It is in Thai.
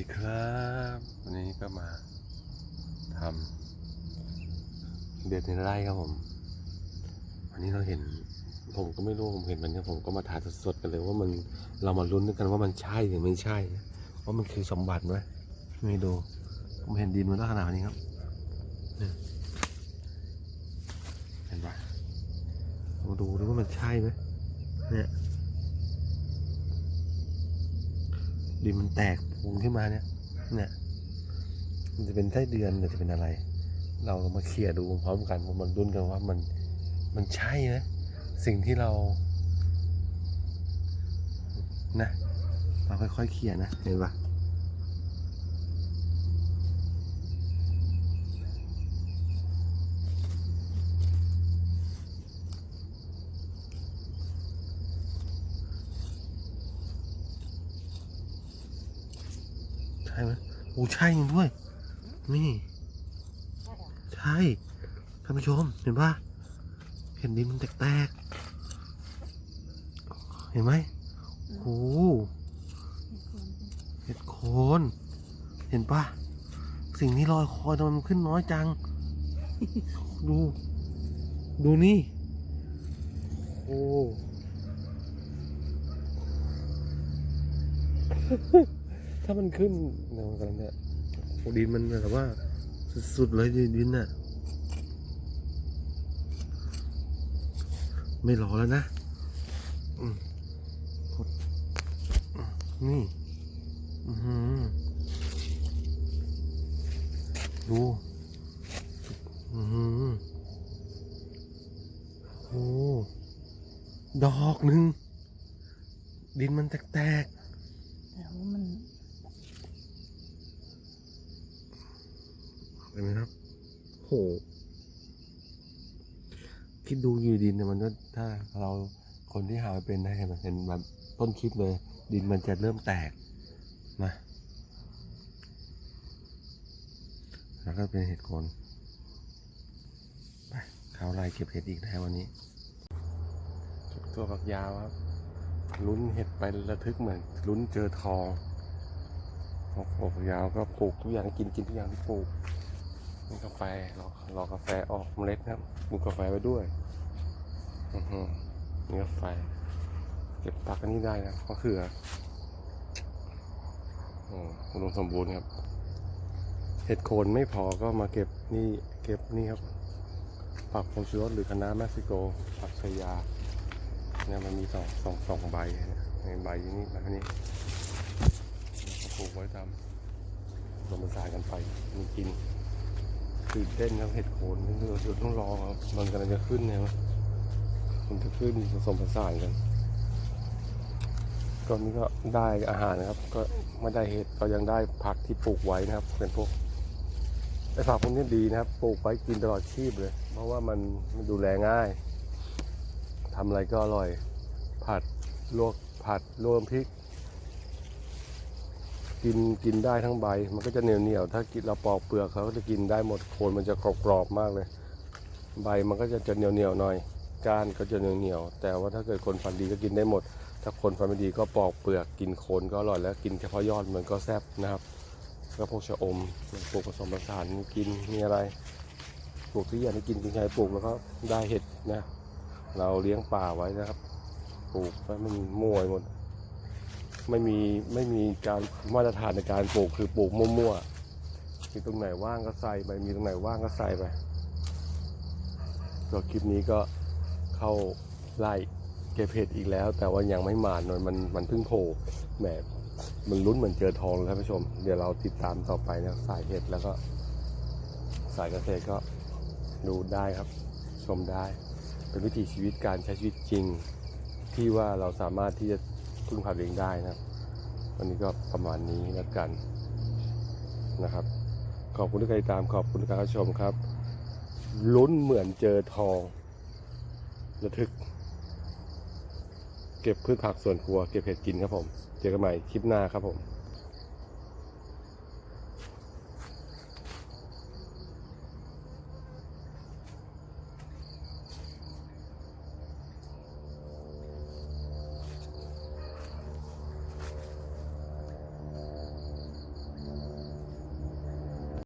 ดีครับ วันนี้ก็มาทำเด็ดในไร่ครับผม วันนี้เราเห็น ผมก็ไม่รู้ผมเห็นมันเนี่ยผมก็มาถ่ายสดๆกันเลยว่ามันเรามาลุ้นด้วยกันว่ามันใช่หรือไม่ใช่ ว่ามันคือสมบัติไหมไม่ดูผมเห็นดินมันลักษณะนี้ครับเนี่ยเห็นปะมาดูดูว่ามันใช่ไหมเนี่ย ดินมันแตกพุงขึ้นมาเนี่ยเนี่ยมันจะเป็นไส้เดือนหรือจะเป็นอะไร เรามาเคลียร์ดูพร้อมกันมันดุนกันว่ามันมันใช่นะสิ่งที่เรานะเราค่อยๆเคลียร์นะเห็นปะ ช่ไหมโอ้ใช่จริงด้วย นี่ ใช่ท่านผู้ชมเห็นปะเห็นดินมันแตกๆ เห็นไหมโอ้เห็ดโคนเห็นปะสิ่งที่ลอยคอยทำไมมันขึ้นน้อยจัง ดู ดูนี่ โอ้ ถ้ามันขึ้นเนะกันเนี่ยดินมันแบบว่า สุดๆเลยดินน่ะ ไม่รอแล้วนะนี่ดูอือหือโอ้ดอกหนึ่งดินมันแตกแต่ว่ามัน ๆ เห็นไหมครับโหคิดดูอยู่ดินเนี่ยมันก็ถ้าเราคนที่หาเป็นได้เห็นไหมเห็นแบบต้นคลิปเลย ดินมันจะเริ่มแตกนะแล้วก็เป็นเห็ดโคนไปเขาไล่เก็บเห็ดอีกแล้ววันนี้เก็บตัวฝักยาวครับลุ้นเห็ดไประทึกเหมือนลุ้นเจอทองพวกฝักยาวก็ปลูกทุกอย่างกินกินทุกอย่างที่ปลูก นี่กาแฟรอรอกาแฟออกเมล็ดครับปลูกกาแฟไว้ด้วยอือฮึนี่ก็ไฟเก็บปักอันนี้ได้นะมะเขือโอ้อุดมสมบูรณ์ครับเห็ดโคนไม่พอก็มาเก็บนี่เก็บนี่ครับผักโพชูรสหรือคะน้าเม็กซิโกผักชายาเนี่ยมันมีสองสองสองใบเนี่ยในใบนี้ใบนี้ปลูกไว้ตามผสมผสานกันไปมีกิน ตื่นเต้นครับเห็ดโคนนี่เราต้องรอครับมันกำลังจะขึ้นเนี่ยมันจะขึ้นผสมผสานกันก็นี้ก็ได้อาหารนะครับ ก็ไม่ได้เห็ดก็ยังได้ผักที่ปลูกไว้นะครับเป็นพวกไอ้ผักพวกนี้ดีนะครับ ปลูกไว้กินตลอดชีพเลย เพราะว่ามันมันดูแลง่ายทำอะไรก็อร่อย ผัดลวกผัดรวมพริก กินกินได้ทั้งใบ มันก็จะเหนียวเหนียวถ้ากินเราปอกเปลือกเขาก็จะกินได้หมดโคนมันจะกรอบๆมากเลย ใบมันก็จะจะเหนียวเหนียวหน่อย ก้านก็จะเหนียวเหนียวแต่ว่าถ้าเกิดคนฟันดีก็กินได้หมด ถ้าคนฟันไม่ดีก็ปอกเปลือกกินโคนก็อร่อยแล้วกินเฉพาะยอดมันก็แซ่บนะครับแล้วก็พวกชะอมปลูกผสมผสานกินมีอะไรปลูกที่อยากให้กินกินใครปลูกแล้วก็ได้เห็ดนะ เราเลี้ยงป่าไว้นะครับ ปลูกไว้มันมั่วไปหมด ไม่มีไม่มีการมาตรฐานในการปลูกคือปลูกมั่วๆมีตรงไหนว่างก็ใส่ไปมีตรงไหนว่างก็ใส่ไปก็คลิปนี้ก็เข้าไล่เก็บเห็ดอีกแล้ว แต่ว่ายังไม่มาหน่อยมันมันเพิ่งโผล่แหมมันลุ้นเหมือนเจอทองเลยท่านผู้ชม เดี๋ยวเราติดตามต่อไปนะสายเห็ดแล้วก็ สายเกษตรก็ดูได้ครับ ชมได้ เป็นวิถีชีวิตการใช้ชีวิตจริง ที่ว่าเราสามารถที่จะ พึ่งพาตัวเองได้นะครับ วันนี้ก็ประมาณนี้แล้วกันนะครับ ขอบคุณที่ติดตามขอบคุณที่รับชมครับ ลุ้นเหมือนเจอทองระทึก เก็บพืชผักสวนครัว เก็บเห็ดกินครับผม เจอกันใหม่คลิปหน้าครับผม